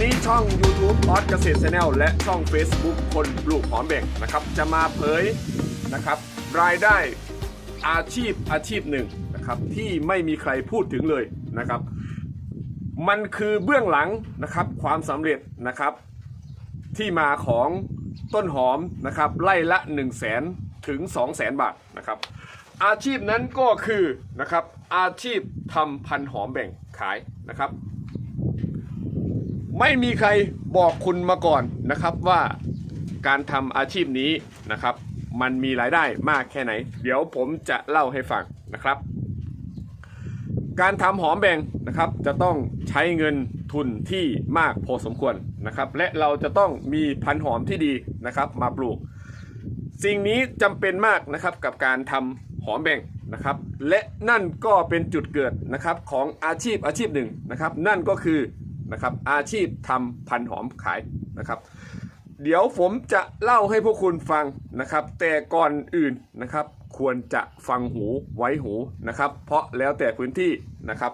วันนี้ช่อง YouTube ออสเกษตร Channel และช่อง Facebook คนปลูกหอมแบ่งนะครับ จะมาเผยนะครับ รายได้อาชีพอาชีพหนึ่งนะครับ ที่ไม่มีใครพูดถึงเลยนะครับ มันคือเบื้องหลังนะครับ ความสำเร็จนะครับ ที่มาของต้นหอมนะครับไล่ละ1 0 0 0 0แสนถึง 2 0 0แสนบาทนะครับ อาชีพนั้นก็คือนะครับอาชีพทำพันหอมแบ่งขายนะครับ ไม่มีใครบอกคุณมาก่อนนะครับว่าการทำอาชีพนี้นะครับ มันมีรายได้มากแค่ไหน เดี๋ยวผมจะเล่าให้ฟังนะครับ การทำหอมแบ่งนะครับ จะต้องใช้เงินทุนที่มากพอสมควรนะครับ และเราจะต้องมีพันหอมที่ดีนะครับ มาปลูก สิ่งนี้จำเป็นมากนะครับกับการทำหอมแบ่งนะครับ และนั่นก็เป็นจุดเกิดนะครับของอาชีพอาชีพหนึ่งนะครับ นั่นก็คือ นะครับ อาชีพทำพันธ์หอมขายนะครับ เดี๋ยวผมจะเล่าให้พวกคุณฟังนะครับ แต่ก่อนอื่นนะครับ ควรจะฟังหูไว้หูนะครับ เพราะแล้วแต่พื้นที่นะครับ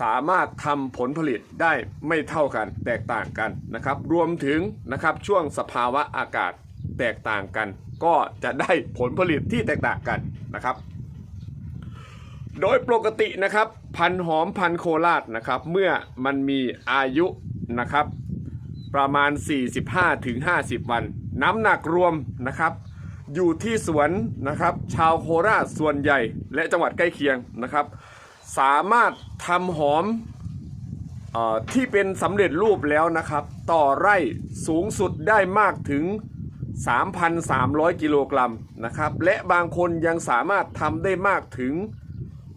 สามารถทำผลผลิตได้ไม่เท่ากัน แตกต่างกันนะครับ รวมถึงนะครับช่วงสภาวะอากาศแตกต่างกัน ก็จะได้ผลผลิตที่แตกต่างกันนะครับ โดยปกตินะครับ พันหอมพันโคราชนะครับ เมื่อมันมีอายุนะครับ ประมาณ 45-50 วัน น้ำหนักรวมนะครับ อยู่ที่สวนนะครับ ชาวโคราชส่วนใหญ่และจังหวัดใกล้เคียงนะครับ สามารถทำหอมออที่เป็นสำเร็จรูปแล้วนะครับ ต่อไร่สูงสุดได้มากถึง 3,300 กิโลกรัมนะครับ และบางคนยังสามารถทำได้มากถึง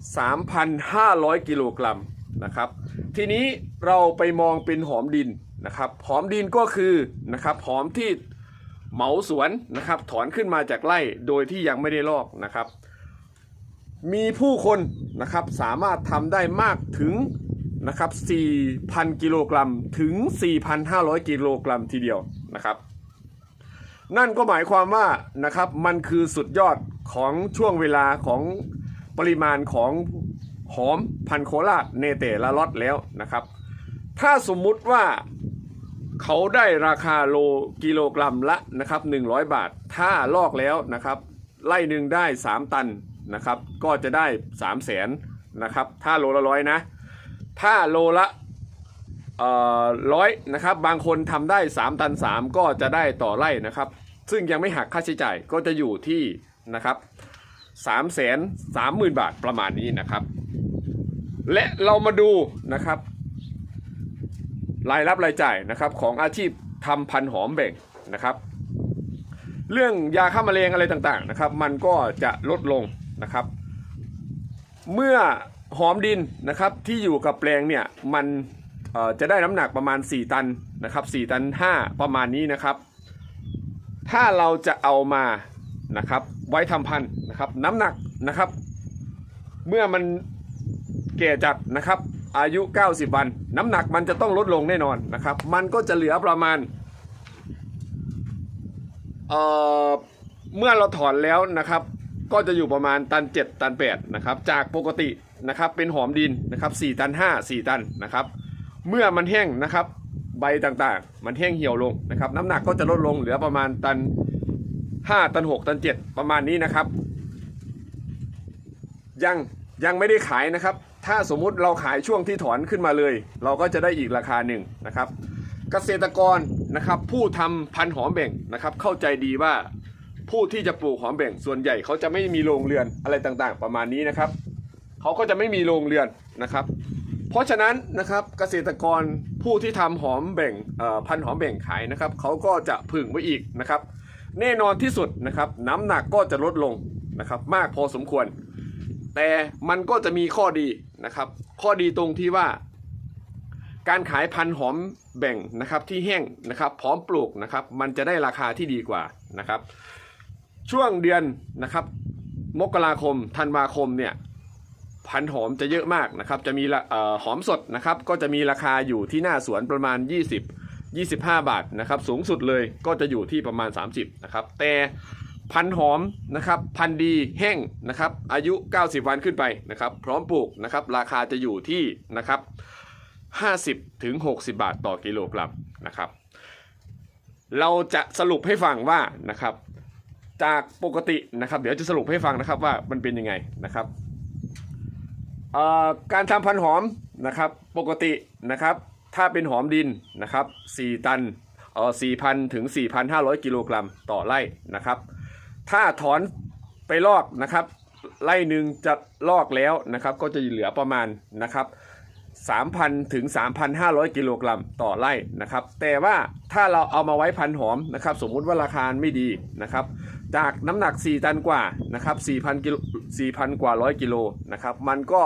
3,500 กิโลกรัมนะครับ ทีนี้เราไปมองเป็นหอมดินนะครับ หอมดินก็คือนะครับหอมที่เหมาสวนนะครับ ถอนขึ้นมาจากไร่โดยที่ยังไม่ได้ลอกนะครับ มีผู้คนนะครับสามารถทำได้มากถึงนะครับ 4,000 กิโลกรัมถึง 4,500 กิโลกรัมทีเดียวนะครับ นั่นก็หมายความว่านะครับมันคือสุดยอดของช่วงเวลาของ ปริมาณของหอมพันโคราชในแต่ละล็อตแล้วนะครับ ถ้าสมมุติว่าเขาได้ราคาโลกิโลกรัมละนะครับ100 บาท ถ้าลอกแล้วนะครับไล่หนึ่งได้ 3 ตันนะครับ ก็จะได้ 3 0 0แสนนะครับ ถ้าโลละร้อยนะ ถ้าโลละร้อยนะครับ บางคนทำได้ 3 ตัน 3 ก็จะได้ต่อไร่นะครับ ซึ่งยังไม่หักค่าใช้จ่ายก็จะอยู่ที่นะครับ 3 3 0 0 0 0 บาทประมาณนี้นะครับ และเรามาดูนะครับ รายรับรายจ่ายนะครับของอาชีพทำพันหอมแบ่งนะครับ เรื่องยาฆ่ามแมลงอะไรต่างๆนะครับ มันก็จะลดลงนะครับ เมื่อหอมดินนะครับที่อยู่กับแปลงเนี่ยมันจะได้น้ำหนักประมาณ 4 ตันนะครับ4ตัน 5 ประมาณนี้นะครับ ถ้าเราจะเอามา นะครับ ไว้ทำพันธุ์นะครับ น้ำหนักนะครับ เมื่อมันแก่จัดนะครับ อายุ 90 วัน น้ำหนักมันจะต้องลดลงแน่นอนนะครับ มันก็จะเหลือประมาณเอ่อเมื่อเราถอนแล้วนะครับ ก็จะอยู่ประมาณตัน 7 ตัน 8 นะครับ จากปกตินะครับเป็นหอมดินนะครับ4ตัน 5 4 ตันนะครับ เมื่อมันแห้งนะครับ ใบต่างๆ มันแห้งเหี่ยวลงนะครับ น้ำหนักก็จะลดลงเหลือประมาณตัน 5ตัน6ตัน7ประมาณนี้นะครับ ยังยังไม่ได้ขายนะครับ ถ้าสมมุติเราขายช่วงที่ถอนขึ้นมาเลย เราก็จะได้อีกราคาหนึ่งนะครับ เกษตรกรนะครับ ผู้ทำพันหอมแบ่งนะครับ เข้าใจดีว่าผู้ที่จะปลูกหอมแบ่ง ส่วนใหญ่เขาจะไม่มีโรงเรือนอะไรต่างๆ ประมาณนี้นะครับเขาก็จะไม่มีโรงเรือนนะครับ เพราะฉะนั้นนะครับเกษตรกรผู้ที่ทำหอมแบ่งพันหอมแบ่งขายนะครับเขาก็จะพึ่งไว้อีกนะครับ แน่นอนที่สุดนะครับ น้ำหนักก็จะลดลงนะครับ มากพอสมควร แต่มันก็จะมีข้อดีนะครับ ข้อดีตรงที่ว่า การขายพันธุ์หอมแบ่งนะครับที่แห้งนะครับ พร้อมปลูกนะครับ มันจะได้ราคาที่ดีกว่านะครับ ช่วงเดือนนะครับ มกราคมธันวาคมเนี่ยพันหอมจะเยอะมากนะครับ จะมีละหอมสดนะครับ ก็จะมีราคาอยู่ที่หน้าสวนประมาณ 20 25 บาทนะครับสูงสุดเลยก็จะอยู่ที่ประมาณ 30นะครับแต่พันหอมนะครับพันดีแห้งนะครับอายุ 90 วันขึ้นไปนะครับพร้อมปลูกนะครับราคาจะอยู่ที่นะครับ50ถึง60 บาทต่อกิโลกรัมนะครับเราจะสรุปให้ฟังว่านะครับจากปกตินะครับเดี๋ยวจะสรุปให้ฟังนะครับว่ามันเป็นยังไงนะครับการทำพันหอมนะครับปกตินะครับ ถ้าเป็นหอมดินนะครับ4ตันเอ่อ4,000 ถึง 4,500 กิโลกรัมต่อไร่นะครับ ถ้าถอนไปลอกนะครับไร่หนึ่งจะลอกแล้วนะครับก็จะเหลือประมาณนะครับ3,000 ถึง 3,500 กิโลกรัมต่อไร่นะครับ แต่ว่าถ้าเราเอามาไว้พันหอมนะครับ สมมุติว่าราคาไม่ดีนะครับ จากน้ำหนัก 4 ตันกว่านะครับ4,000กิโล4,000 กว่าร้อยกิโลนะครับ มันก็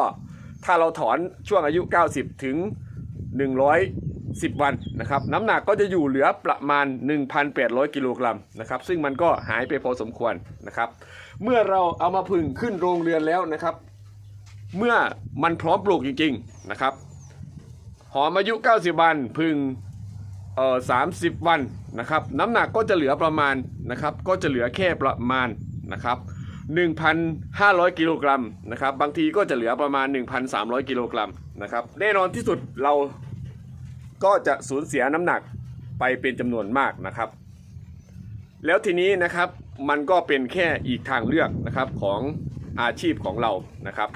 ถ้าเราถอนช่วงอายุ 90 ถึง 110 วันนะครับน้ำหนักก็จะอยู่เหลือประมาณ 1,800 กิโลกรัมนะครับซึ่งมันก็หายไปพอสมควรนะครับเมื่อเราเอามาผึ่งขึ้นโรงเรือนแล้วนะครับ เมื่อมันพร้อมปลูกจริงๆนะครับหอมอายุ 90 วันพึ่งเอ่อ30วันนะครับน้ำหนักก็จะเหลือประมาณนะครับก็จะเหลือแค่ประมาณนะครับ 1,500 กิโลกรัมนะครับ บางทีก็จะเหลือประมาณ 1,300 กิโลกรัมนะครับ แน่นอนที่สุดเราก็จะสูญเสียน้ำหนักไปเป็นจำนวนมากนะครับ แล้วทีนี้นะครับมันก็เป็นแค่อีกทางเลือกนะครับของอาชีพของเรานะครับ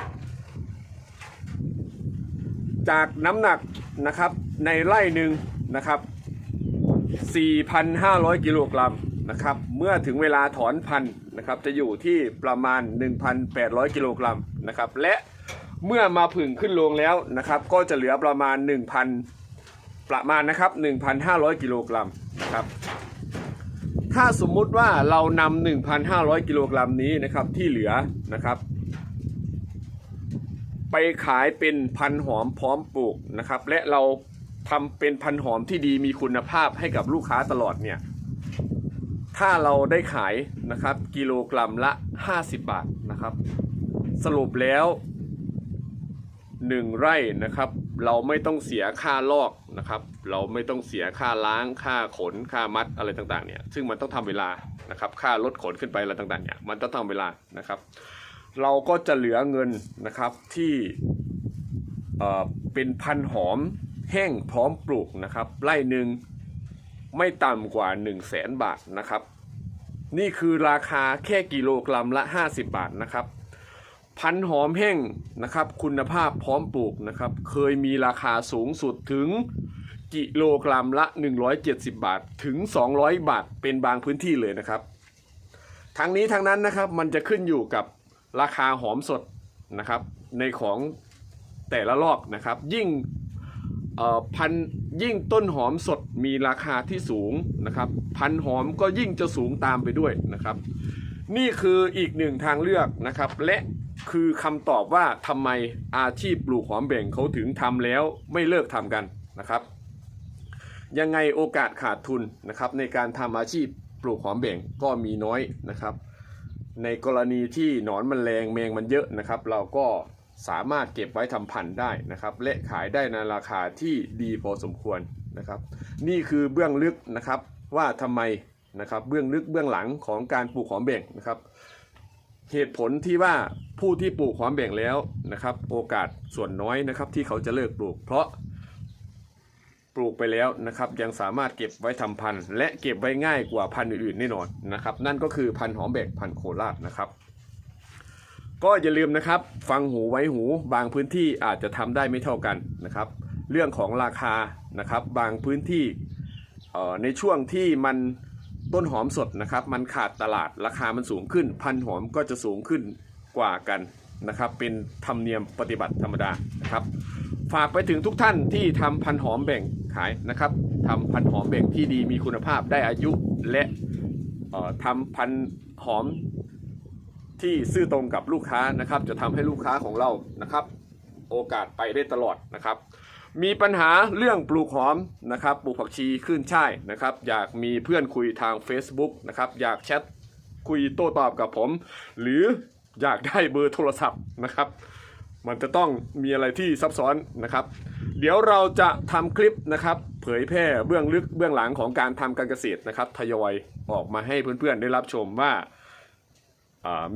จากน้ำหนักนะครับในไร่หนึ่งนะครับ 4,500 กิโลกรัม นะครับเมื่อถึงเวลาถอนพันธุ์นะครับจะอยู่ที่ประมาณ 1,800 กิโลกรัมนะครับและเมื่อมาผึ่งขึ้นโรงแล้วนะครับก็จะเหลือประมาณ 1,000 ประมาณนะครับ 1,500 กิโลกรัมนะครับถ้าสมมุติว่าเรานำ1,500 กิโลกรัมนี้นะครับที่เหลือนะครับ ไปขายเป็นพันหอมพร้อมปลูกนะครับและเราทำเป็นพันหอมที่ดีมีคุณภาพให้กับลูกค้าตลอดเนี่ย ถ้าเราได้ขายนะครับกิโลกรัมละ 50 บาทนะครับ สรุปแล้ว 1 ไร่นะครับ เราไม่ต้องเสียค่าลอกนะครับ เราไม่ต้องเสียค่าล้างค่าขนค่ามัดอะไรต่างๆเนี่ยซึ่งมันต้องทำเวลานะครับค่ารถขนขึ้นไปอะไรต่างๆเนี่ยมันต้องทำเวลานะครับ เราก็จะเหลือเงินนะครับที่เออเป็นพันหอมแห้งพร้อมปลูกนะครับไร่หนึ่งไม่ต่ำกว่า 1 0 0 0 0แสนบาทนะครับ นี่คือราคาแค่กิโลกรัมละ 50 บาทนะครับพันหอมแห้งนะครับ คุณภาพพร้อมปลูกนะครับ เคยมีราคาสูงสุดถึงกิโลกรัมละ 170 บาทถึง 200 บาทเป็นบางพื้นที่เลยนะครับทั้งนี้ทั้งนั้นนะครับมันจะขึ้นอยู่กับราคาหอมสดนะครับ ในของแต่ละรอบนะครับ ยิ่ง พันยิ่งต้นหอมสดมีราคาที่สูงนะครับ พันหอมก็ยิ่งจะสูงตามไปด้วยนะครับ นี่คืออีกหนึ่งทางเลือกนะครับ และคือคำตอบว่าทำไมอาชีพปลูกหอมแบ่งเขาถึงทำแล้วไม่เลิกทำกันนะครับ ยังไงโอกาสขาดทุนนะครับ ในการทำอาชีพปลูกหอมแบ่งก็มีน้อยนะครับ ในกรณีที่หนอนมันแรงแมงมันเยอะนะครับ เราก็ สามารถเก็บไว้ทำพันธุ์ได้นะครับและขายได้ในราคาที่ดีพอสมควรนะครับ นี่คือเบื้องลึกนะครับว่าทำไมนะครับเบื้องลึกเบื้องหลังของการปลูกหอมแบ่งนะครับ เหตุผลที่ว่าผู้ที่ปลูกหอมแบ่งแล้วนะครับโอกาสส่วนน้อยนะครับที่เขาจะเลิกปลูก เพราะปลูกไปแล้วนะครับยังสามารถเก็บไว้ทำพันธุ์ และเก็บไว้ง่ายกว่าพันธุ์อื่นๆแน่นอนนะครับนั่นก็คือพันธุ์หอมแบกพันธุ์โคราชนะครับ ก็อย่าลืมนะครับ ฟังหูไว้หูบางพื้นที่อาจจะทำได้ไม่เท่ากันนะครับ เรื่องของราคานะครับ บางพื้นที่ในช่วงที่มันต้นหอมสดนะครับ มันขาดตลาดราคามันสูงขึ้น พันหอมก็จะสูงขึ้นกว่ากันนะครับ เป็นธรรมเนียมปฏิบัติธรรมดานะครับ ฝากไปถึงทุกท่านที่ทำพันหอมแบ่งขายนะครับทำพันหอมแบ่งที่ดีมีคุณภาพได้อายุและเอ่อทำพันหอม ที่ซื่อตรงกับลูกค้านะครับ จะทำให้ลูกค้าของเรานะครับ โอกาสไปได้ตลอดนะครับ มีปัญหาเรื่องปลูกหอมนะครับปลูกผักชีขึ้นช่ายนะครับ อยากมีเพื่อนคุยทาง Facebook นะครับ อยากแชทคุยโต้ตอบกับผม หรืออยากได้เบอร์โทรศัพท์นะครับ มันจะต้องมีอะไรที่ซับซ้อนนะครับ เดี๋ยวเราจะทำคลิปนะครับ เผยแพร่เบื้องลึกเบื้องหลังของการทำการเกษตรนะครับทยอยออกมาให้เพื่อนๆได้รับชมว่า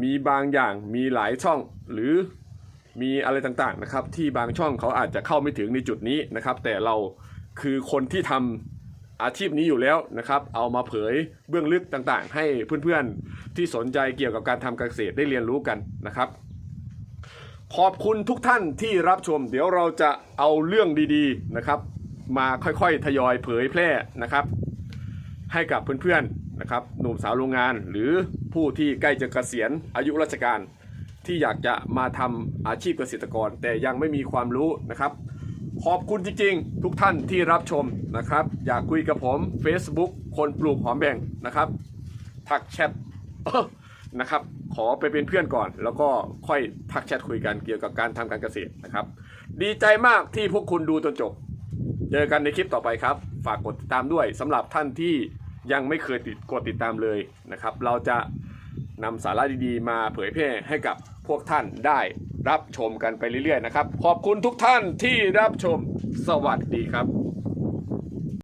มีบางอย่างมีหลายช่องหรือมีอะไรต่างๆนะครับ ที่บางช่องเขาอาจจะเข้าไม่ถึงในจุดนี้นะครับ แต่เราคือคนที่ทำอาชีพนี้อยู่แล้วนะครับ เอามาเผยเบื้องลึกต่างๆ ให้เพื่อนๆที่สนใจเกี่ยวกับการทำเกษตรได้เรียนรู้กันนะครับ ขอบคุณทุกท่านที่รับชม เดี๋ยวเราจะเอาเรื่องดีๆนะครับ มาค่อยๆทยอยเผยแพร่นะครับ ให้กับเพื่อนๆนะครับ หนุ่มสาวโรงงานหรือ ผู้ที่ใกล้จะเกษียณอายุราชการ ที่อยากจะมาทำอาชีพเกษตรกร แต่ยังไม่มีความรู้นะครับ ขอบคุณจริงๆ ทุกท่านที่รับชมนะครับ อยากคุยกับผม Facebook คนปลูกหอมแบ่งนะครับทักแชทนะครับขอไปเป็นเพื่อนก่อน แล้วก็ค่อยทักแชทคุยกันเกี่ยวกับการทำการเกษตรนะครับ ดีใจมากที่พวกคุณดูจนจบ เจอกันในคลิปต่อไปครับ ฝากกดติดตามด้วยสำหรับท่านที่ ยังไม่เคยติดกดติดตามเลยนะครับ เราจะนำสาระดีๆ มาเผยแพร่ให้กับพวกท่านได้รับชมกันไปเรื่อยๆนะครับ ขอบคุณทุกท่านที่รับชมสวัสดีครับ